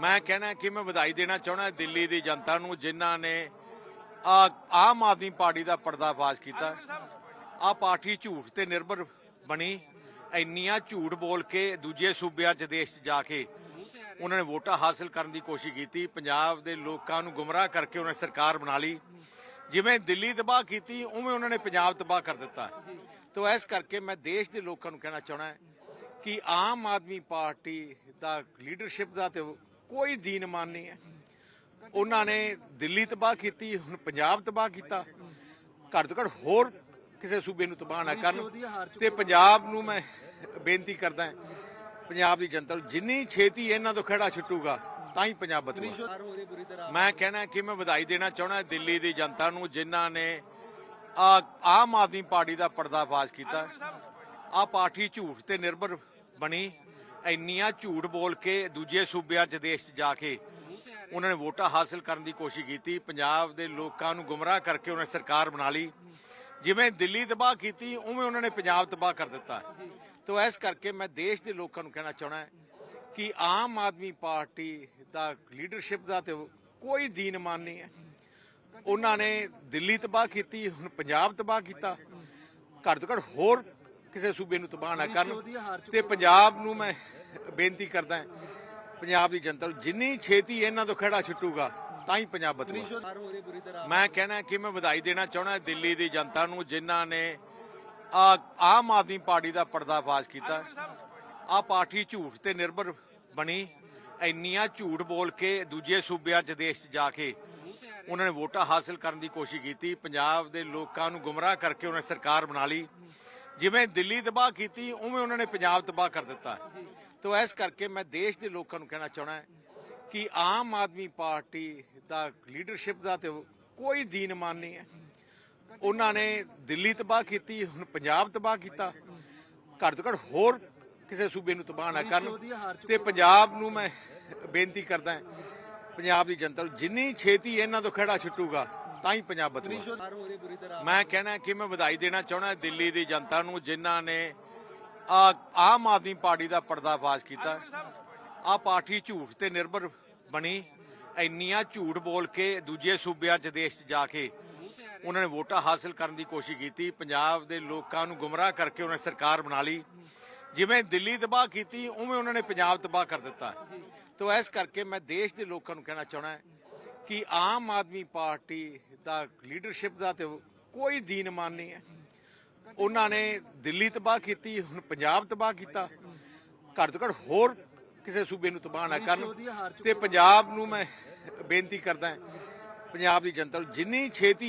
ਮੈਂ ਕਹਿਣਾ ਕਿ ਮੈਂ ਵਧਾਈ ਦੇਣਾ ਚਾਹੁੰਦਾ ਦਿੱਲੀ ਦੀ ਜਨਤਾ ਨੂੰ, ਜਿਨ੍ਹਾਂ ਨੇ ਆਮ ਆਦਮੀ ਪਾਰਟੀ ਦਾ ਪਰਦਾਫਾਸ਼ ਕੀਤਾ। ਆ ਪਾਰਟੀ ਝੂਠ ਤੇ ਨਿਰਭਰ ਬਣੀ। ਇੰਨੀਆਂ ਝੂਠ ਬੋਲ ਕੇ ਦੂਜੇ ਸੂਬਿਆਂ 'ਚ ਦੇਸ਼ 'ਚ ਜਾ ਕੇ ਉਹਨਾਂ ਨੇ ਵੋਟਾਂ ਹਾਸਲ ਕਰਨ ਦੀ ਕੋਸ਼ਿਸ਼ ਕੀਤੀ। ਪੰਜਾਬ ਦੇ ਲੋਕਾਂ ਨੂੰ ਗੁੰਮਰਾਹ ਕਰਕੇ ਉਹਨਾਂ ਨੇ ਸਰਕਾਰ ਬਣਾ ਲਈ। ਜਿਵੇਂ ਦਿੱਲੀ ਤਬਾਹ ਕੀਤੀ, ਉਵੇਂ ਉਹਨਾਂ ਨੇ ਪੰਜਾਬ ਤਬਾਹ ਕਰ ਦਿੱਤਾ। ਤੋ ਇਸ ਕਰਕੇ ਮੈਂ ਦੇਸ਼ ਦੇ ਲੋਕਾਂ ਨੂੰ ਕਹਿਣਾ ਚਾਹਣਾ ਕਿ ਆਮ ਆਦਮੀ ਪਾਰਟੀ ਦਾ ਲੀਡਰਸ਼ਿਪ ਦਾ ਤੇ ਕੋਈ ਦੀਨ ਮਾਨ ਨਹੀਂ ਹੈ। ਉਹਨਾਂ ਨੇ ਦਿੱਲੀ ਤਬਾਹ ਕੀਤੀ, ਹੁਣ ਪੰਜਾਬ ਤਬਾਹ ਕੀਤਾ। ਘੱਟ ਤੋਂ ਘੱਟ ਹੋਰ ਕਿਸੇ ਸੂਬੇ ਨੂੰ ਤਬਾਹ ਨਾ ਕਰਨ। ਤੇ ਪੰਜਾਬ ਨੂੰ ਮੈਂ ਬੇਨਤੀ ਕਰਦਾ ਪੰਜਾਬ ਦੀ ਜਨਤਾ ਨੂੰ ਜਿੰਨੀ ਛੇਤੀ ਇਹਨਾਂ ਤੋਂ ਖੜਾ ਛੁੱਟੂਗਾ, ਤਾਂ ਹੀ ਪੰਜਾਬ ਬਦਲੂਗਾ। ਮੈਂ ਕਹਿਣਾ ਕਿ ਮੈਂ ਵਧਾਈ ਦੇਣਾ ਚਾਹਣਾ ਦਿੱਲੀ ਦੀ ਜਨਤਾ ਨੂੰ, ਜਿਨ੍ਹਾਂ ਨੇ ਆਮ ਆਦਮੀ ਪਾਰਟੀ ਦਾ ਪਰਦਾਫਾਸ਼ ਕੀਤਾ। ਆ ਪਾਰਟੀ ਝੂਠ ਤੇ ਨਿਰਭਰ ਬਣੀ। ਇੰਨੀਆਂ ਝੂਠ ਬੋਲ ਕੇ ਦੂਜੇ ਸੂਬਿਆਂ 'ਚ ਦੇਸ਼ 'ਚ ਜਾ ਕੇ ਉਹਨਾਂ ਨੇ ਵੋਟਾਂ ਹਾਸਲ ਕਰਨ ਦੀ ਕੋਸ਼ਿਸ਼ ਕੀਤੀ, ਪੰਜਾਬ ਦੇ ਲੋਕਾਂ ਨੂੰ ਗੁੰਮਰਾਹ ਕਰਕੇ ਉਹਨਾਂ ਨੇ ਸਰਕਾਰ ਬਣਾ ਲਈ। ਜਿਵੇਂ ਦਿੱਲੀ ਤਬਾਹ ਕੀਤੀ, ਉਵੇਂ ਉਹਨਾਂ ਨੇ ਪੰਜਾਬ ਤਬਾਹ ਕਰ ਦਿੱਤਾ। ਤੋ ਇਸ ਕਰਕੇ ਮੈਂ ਦੇਸ਼ ਦੇ ਲੋਕਾਂ ਨੂੰ ਕਹਿਣਾ ਚਾਹਣਾ ਕਿ ਆਮ ਆਦਮੀ ਪਾਰਟੀ ਦਾ ਲੀਡਰਸ਼ਿਪ ਦਾ ਤੇ ਕੋਈ ਦੀਨ ਮਾਨ ਨਹੀਂ ਹੈ। ਉਹਨਾਂ ਨੇ ਦਿੱਲੀ ਤਬਾਹ ਕੀਤੀ, ਹੁਣ ਪੰਜਾਬ ਤਬਾਹ ਕੀਤਾ। ਘੱਟ ਤੋਂ ਘੱਟ ਹੋਰ ਕਿਸੇ ਸੂਬੇ ਨੂੰ ਤਬਾਹ ਨਾ ਕਰਨ ਤੇ ਪੰਜਾਬ ਨੂੰ ਮੈਂ ਬੇਨਤੀ ਕਰਦਾ ਪੰਜਾਬ ਦੀ ਜਨਤਾ ਨੂੰ ਜਿੰਨੀ ਛੇਤੀ ਇਹਨਾਂ ਤੋਂ ਖੜਾ ਛੁੱਟੂਗਾ ਤਾਂ ਹੀ ਪੰਜਾਬ ਬਦਲੂਗਾ। ਮੈਂ ਕਹਿਣਾ ਕਿ ਮੈਂ ਵਧਾਈ ਦੇਣਾ ਚਾਹਣਾ ਦਿੱਲੀ ਦੀ ਜਨਤਾ ਨੂੰ ਜਿਨ੍ਹਾਂ ਨੇ ਆ ਆਮ ਆਦਮੀ ਪਾਰਟੀ ਦਾ ਪਰਦਾਫਾਸ਼ ਕੀਤਾ। ਆ ਪਾਰਟੀ ਝੂਠ ਤੇ ਨਿਰਭਰ ਬਣੀ ਇੰਨੀਆਂ ਝੂਠ ਬੋਲ ਕੇ ਦੂਜੇ ਸੂਬਿਆਂ 'ਚ ਦੇਸ਼ 'ਚ ਜਾ ਕੇ ਉਹਨਾਂ ਨੇ ਵੋਟਾਂ ਹਾਸਲ ਕਰਨ ਦੀ ਕੋਸ਼ਿਸ਼ ਕੀਤੀ। ਪੰਜਾਬ ਦੇ ਲੋਕਾਂ ਨੂੰ ਗੁੰਮਰਾਹ ਕਰਕੇ ਉਹਨਾਂ ਨੇ ਸਰਕਾਰ ਬਣਾ ਲਈ। ਜਿਵੇਂ ਦਿੱਲੀ ਤਬਾਹ ਕੀਤੀ, ਉਵੇਂ ਉਹਨਾਂ ਨੇ ਪੰਜਾਬ ਤਬਾਹ ਕਰ ਦਿੱਤਾ। ਤੋ ਇਸ ਕਰਕੇ ਮੈਂ ਦੇਸ਼ ਦੇ ਲੋਕਾਂ ਨੂੰ ਕਹਿਣਾ ਚਾਹਣਾ ਕਿ ਆਮ ਆਦਮੀ ਪਾਰਟੀ ਦਾ ਲੀਡਰਸ਼ਿਪ ਦਾ ਤੇ ਕੋਈ ਦੀਨ ਮਾਨ ਨਹੀਂ ਹੈ। ਉਹਨਾਂ ਨੇ ਦਿੱਲੀ ਤਬਾਹ ਕੀਤੀ, ਹੁਣ ਪੰਜਾਬ ਤਬਾਹ ਕੀਤਾ। ਘੱਟ ਤੋਂ ਘੱਟ ਹੋਰ ਕਿਸੇ ਸੂਬੇ ਨੂੰ ਤਬਾਹ ਨਾ ਕਰਨ। ਤੇ ਪੰਜਾਬ ਨੂੰ ਮੈਂ ਬੇਨਤੀ ਕਰਦਾ ਪੰਜਾਬ ਦੀ ਜਨਤਾ ਨੂੰ ਜਿੰਨੀ ਛੇਤੀ ਇਹਨਾਂ ਤੋਂ ਖੜਾ ਛੁੱਟੂਗਾ ਤਾਂ ਹੀ ਪੰਜਾਬ ਬਦਲੂਗਾ ਮੈਂ ਕਹਿਣਾ ਕਿ ਮੈਂ ਵਧਾਈ ਦੇਣਾ ਚਾਹਣਾ ਦਿੱਲੀ ਦੀ ਜਨਤਾ ਨੂੰ ਜਿਨ੍ਹਾਂ ਨੇ ਆ ਆਮ ਆਦਮੀ ਪਾਰਟੀ ਦਾ ਪਰਦਾਫਾਸ਼ ਕੀਤਾ। ਆ ਪਾਰਟੀ ਝੂਠ ਤੇ ਨਿਰਭਰ ਬਣੀ। ਇੰਨੀਆਂ ਝੂਠ ਬੋਲ ਕੇ ਦੂਜੇ ਸੂਬਿਆਂ 'ਚ ਦੇਸ਼ 'ਚ ਜਾ ਕੇ ਉਹਨਾਂ ਨੇ ਵੋਟਾਂ ਹਾਸਲ ਕਰਨ ਦੀ ਕੋਸ਼ਿਸ਼ ਕੀਤੀ। ਪੰਜਾਬ ਦੇ ਲੋਕਾਂ ਨੂੰ ਗੁੰਮਰਾਹ ਕਰਕੇ ਉਹਨਾਂ ਨੇ ਸਰਕਾਰ ਬਣਾ ਲਈ। ਜਿਵੇਂ ਦਿੱਲੀ ਤਬਾਹ ਕੀਤੀ ਉਵੇਂ ਉਹਨਾਂ ਨੇ ਪੰਜਾਬ ਤਬਾਹ ਕਰ ਦਿੱਤਾ। ਤੋ ਇਸ ਕਰਕੇ ਮੈਂ ਦੇਸ਼ ਦੇ ਲੋਕਾਂ ਨੂੰ ਕਹਿਣਾ ਚਾਹਣਾ ਕਿ ਆਮ ਆਦਮੀ ਪਾਰਟੀ ਦਾ ਲੀਡਰਸ਼ਿਪ ਦਾ ਤੇ ਕੋਈ ਦੀਨ ਮਾਨ ਨਹੀਂ ਹੈ। ਉਹਨਾਂ ਨੇ ਦਿੱਲੀ ਤਬਾਹ ਕੀਤੀ ਹੁਣ ਪੰਜਾਬ ਤਬਾਹ ਕੀਤਾ। ਘੱਟ ਤੋਂ ਘੱਟ ਹੋਰ ਕਿਸੇ ਸੂਬੇ ਨੂੰ ਤਬਾਹ ਨਾ ਕਰਨ ਤੇ ਪੰਜਾਬ ਨੂੰ ਮੈਂ ਬੇਨਤੀ ਕਰਦਾ ਪੰਜਾਬ ਦੀ ਜਨਤਾ ਨੂੰ ਜਿੰਨੀ ਛੇਤੀ